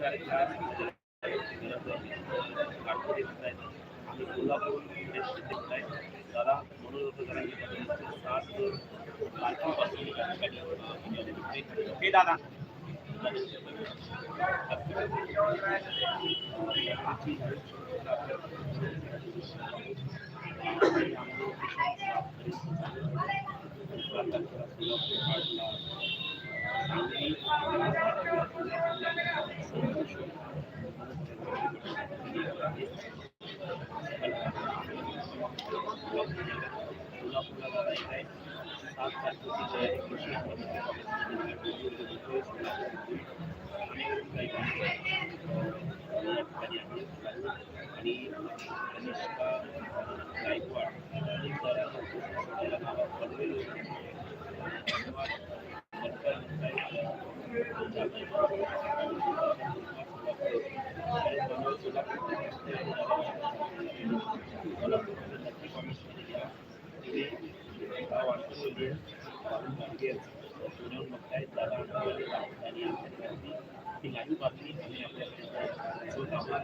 उपचार नागपूर येत आहेत आणि कोल्हापूर येत आहेत आणि अनुष्का गायकवाड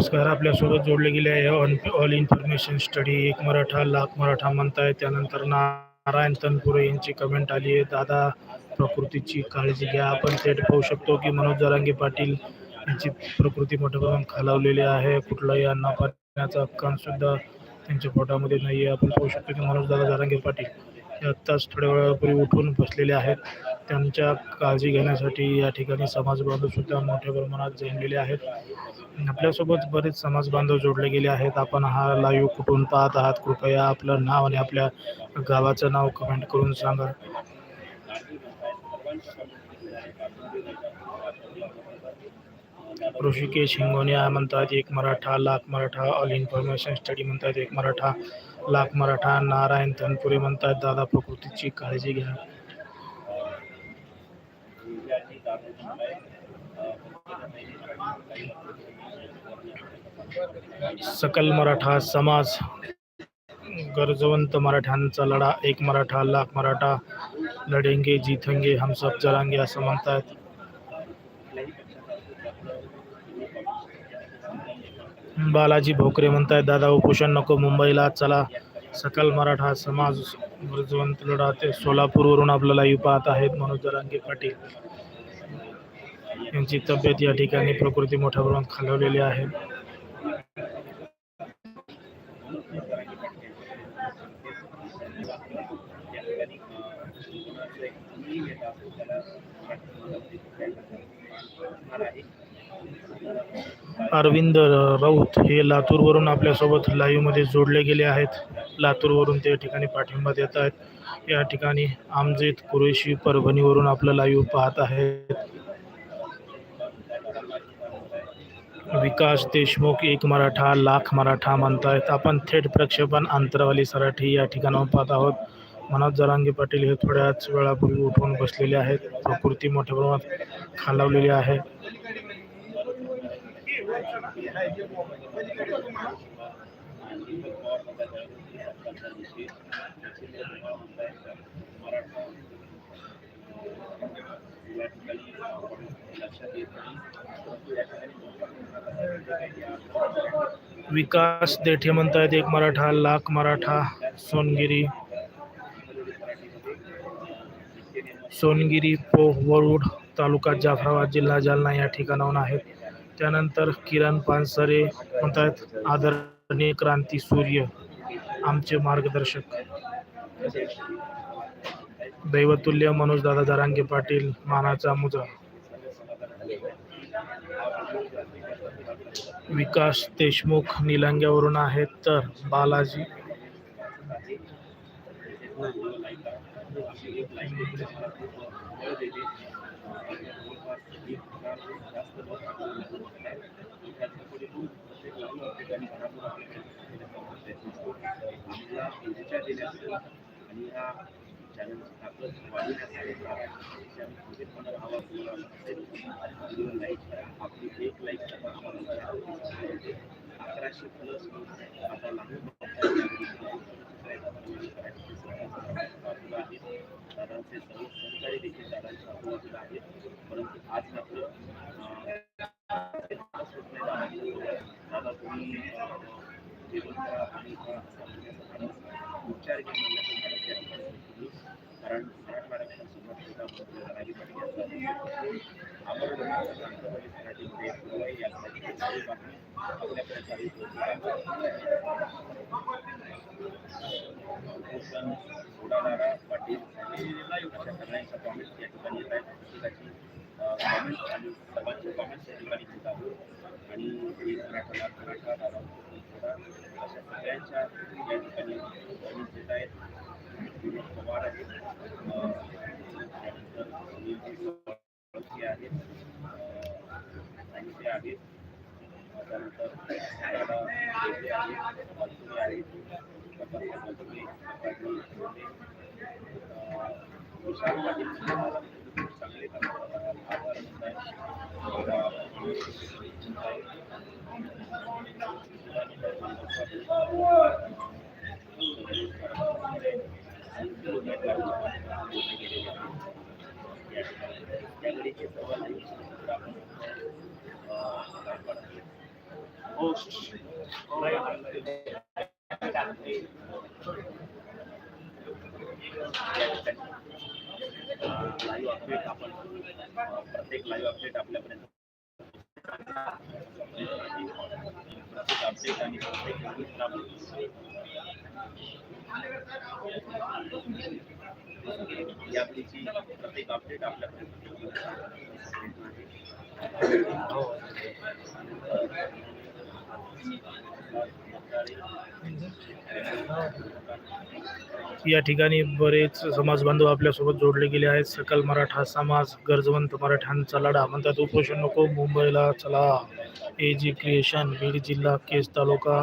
नमस्कार आपल्यासोबत जोडले गेले आहे ऑन ऑल इन्फॉर्मेशन स्टडी एक मराठा लाख मराठा म्हणताय त्यानंतर नारायण तनपुरे यांची कमेंट आली आहे. दादा प्रकृतीची काळजी घ्या. आपण थेट पाहू शकतो की मनोज जरांगे पाटील यांची प्रकृती मोठ्या प्रमाणात खालावलेली आहे. कुठलाही अन्न पाण्याचा कण सुद्धा त्यांच्या पोटामध्ये नाही आहे आपण पाहू शकतो की मनोज दादा जरांगे पाटील हे आत्ताच थोड्या वेळापूर्वी उठून बसलेले आहेत. त्यांच्या काळजी घेण्यासाठी या ठिकाणी समाजबांधवसुद्धा मोठ्या प्रमाणात जमलेले आहेत. आपल्यासोबत बरेच समाज बांधव जोडले गेले आहेत. आपण हा लाईव्ह कुठून पाहत आहात? कृपया आपलं नाव आणि आपल्या गावाचं नाव कमेंट करून सांगा. ऋषिकेश हिंगोनिया म्हणतात एक Maratha lakh Maratha all information study म्हणतात एक मराठा लाख मराठा नारायण धनपुरे म्हणतात दादा प्रकृतीची काळजी घ्या. सकल मराठा समाज गरजवंत मराठ्यांचा लढा एक मराठा लाख मराठा लढेंगे जीतेंगे हम सब जरांगे असं म्हणतात बालाजी भोकरे म्हणतायत दादा उपोषण नको मुंबईला चला. सकल मराठा समाज गरजवंत लढा ते सोलापूरवरून आपल्याला लाईव्ह पाहत आहेत मनोज जरांगे पाटील. यांची तब्येत या ठिकाणी प्रकृती मोठ्या प्रमाणात खालवलेली आहे. अरविंद राऊत हे लातूरवरून आपल्यासोबत लाईव्हमध्ये जोडले गेले आहेत. लातूरवरून ते ठिकाणी पाठिंबा देत आहेत. या ठिकाणी आमजेत कुरेशी परभणीवरून आपलं लाईव्ह पाहत आहेत. विकास देशमुख एक मराठा लाख मराठा म्हणतायत. आपण थेट प्रक्षेपण आंतरवाली सराठी या ठिकाणावर पाहत आहोत. मनोज जरांगे पाटील हे थोड्याच वेळापूर्वी उठून बसलेले आहेत. प्रकृती मोठ्या प्रमाणात खालावलेली आहे. विकास देठे म्हणतायत एक मराठा लाख मराठा सोनगिरी. सोनगिरी पोह वरुड तालुका जाफराबाद जिल्हा जालना या ठिकाणाहून आहेत. त्यानंतर किरण पानसरे म्हणतात आदरणीय क्रांती सूर्य आमचे मार्गदर्शक. दैवतुल्य मनोज दादा दरांगे पाटील मानाचा मुजा विकास देशमुख निलंग्यावरून आहेत तर बालाजी. आणि आपली एक अकराशे प्लस आता लहान दादांचे सर्व सहकारी देखील दादांच्या आजूबाजूला आहेत परंतु आज मात्र दादा तुम्ही आणि उपचार घेऊन कारण मराठवाड्याच्या सुरुवात होता पाटील आपण मराठीमध्ये पुरवाई यासाठी बातमी आपल्याकडे चालू उपोषण सोडाणारा पाटील अशा सगळ्यांच्या कॉमेंट्स या ठिकाणी येत आहेत प्रत्येकाची कॉमेंट्स आणि सर्वांचे कॉमेंट्स या ठिकाणी घेत आहोत आणि मराठा मराठा hosts. प्रत्येक अपडेट या ठिकाणी बरेच समाज बांधव आपल्यासोबत जोडले गेले आहेत. सकल मराठा समाज गरजवंत मराठ्यांचा लढा. म्हणतात उपोषण नको मुंबईला चला. ए जी क्रिएशन बीड जिल्हा केस तालुका.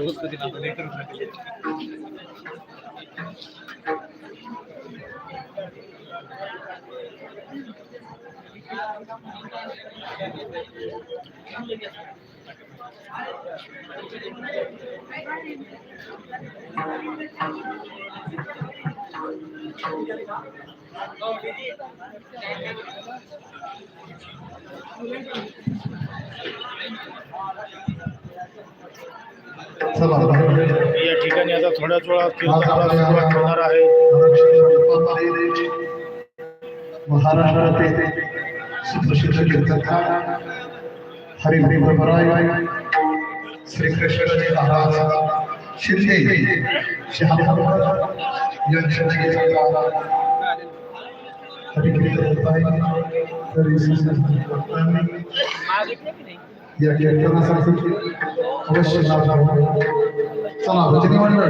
व्यवस्थित आता दिला Thank you चला या ठिकाणी आता थोड्याच वेळात कीर्तनाला सुरुवात होणार आहे. महाराष्ट्राचे सुप्रसिद्ध कीर्तनकार हरी हरी भरभराय श्री कृष्णजी महाराज शिंदे शहापूर यांच्या कीर्तनाला हरी कीर्तन होत आहे तरी भक्तांनी या कीर्तनासाठी अवश्य लाभ घ्यावा. चला भजनी मंडळ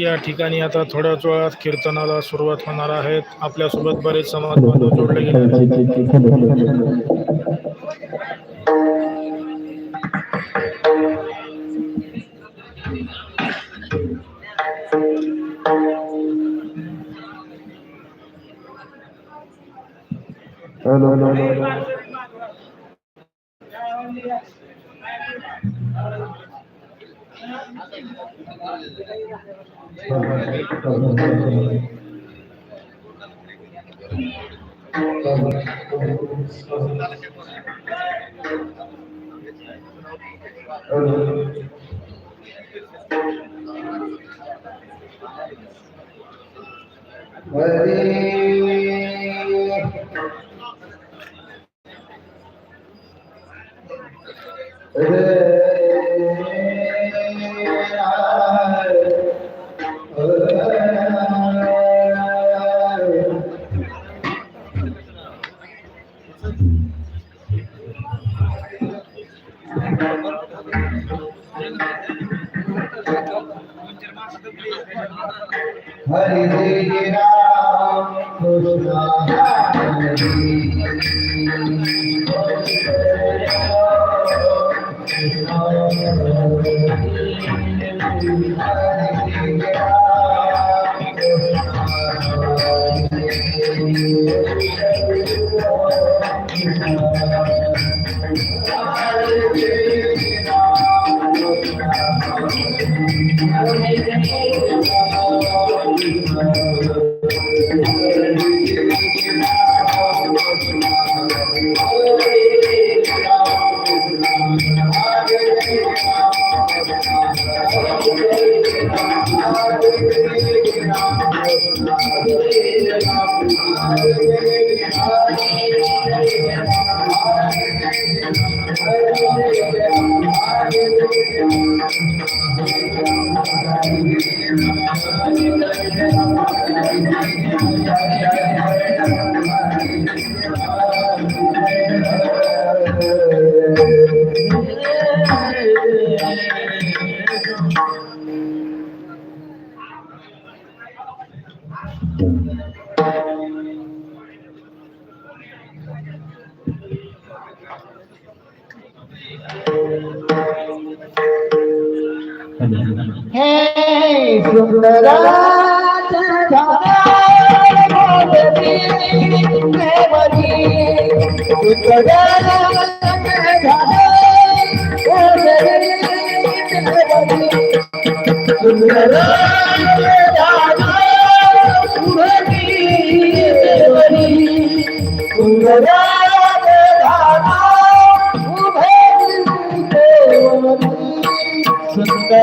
या ठिकाणी आता थोड्याच वेळात कीर्तनाला सुरुवात होणार आहेत आपल्यासोबत बरेच समाज बांधव जोडले गेले आहेत हरे राम हे सुंदरात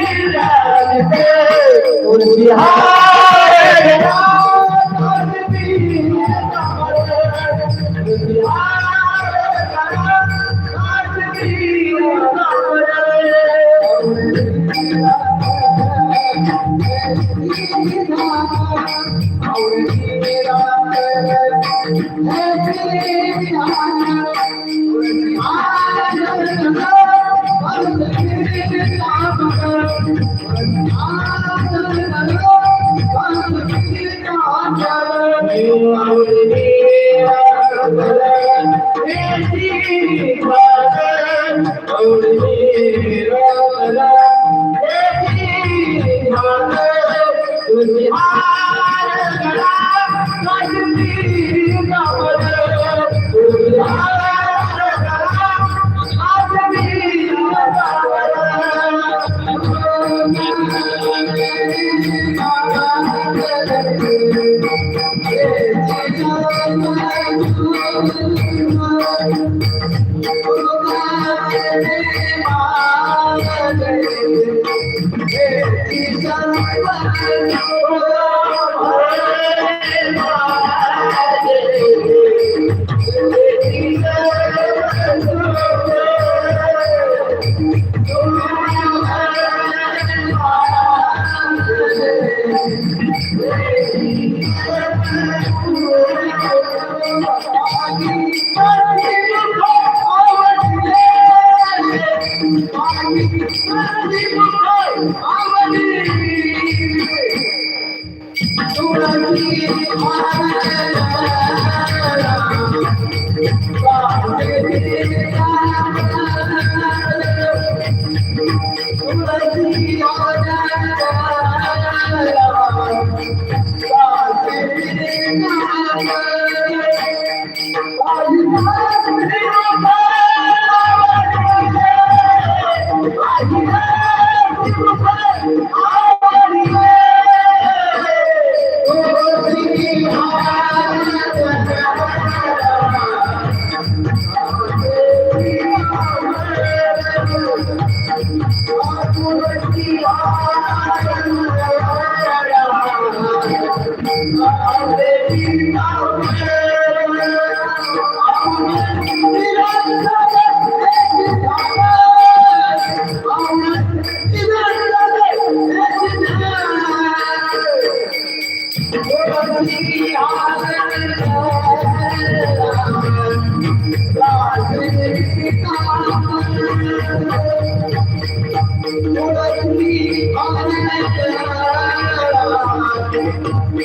নীরাজে তোর বিহারে Thank you.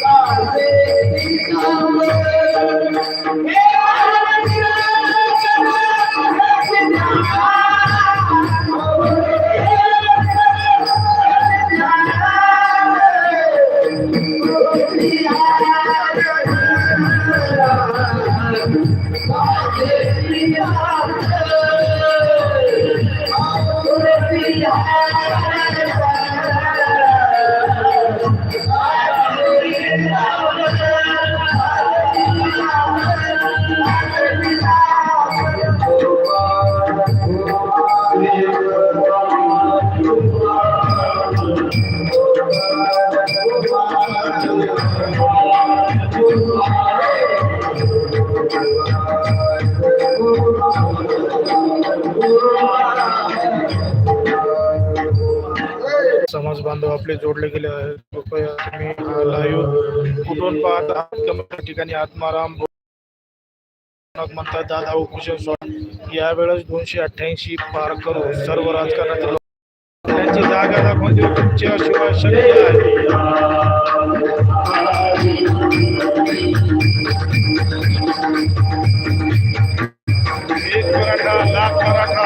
Vai, समाज बांधव आपले जोडले गेले आहेत. कृपया तुम्ही लाईव्ह कुठून पाहत आहात. ठिकाणी आत्माराम म्हणतात दादा उपोषण सॉट यावेळेस दोनशे अठ्ठ्याऐंशी पार करू सर्व राजकारणातील त्यांची जागा दाखवून देऊ तुमच्या शिवाय शक्य आहे. मराठा लाख मराठा.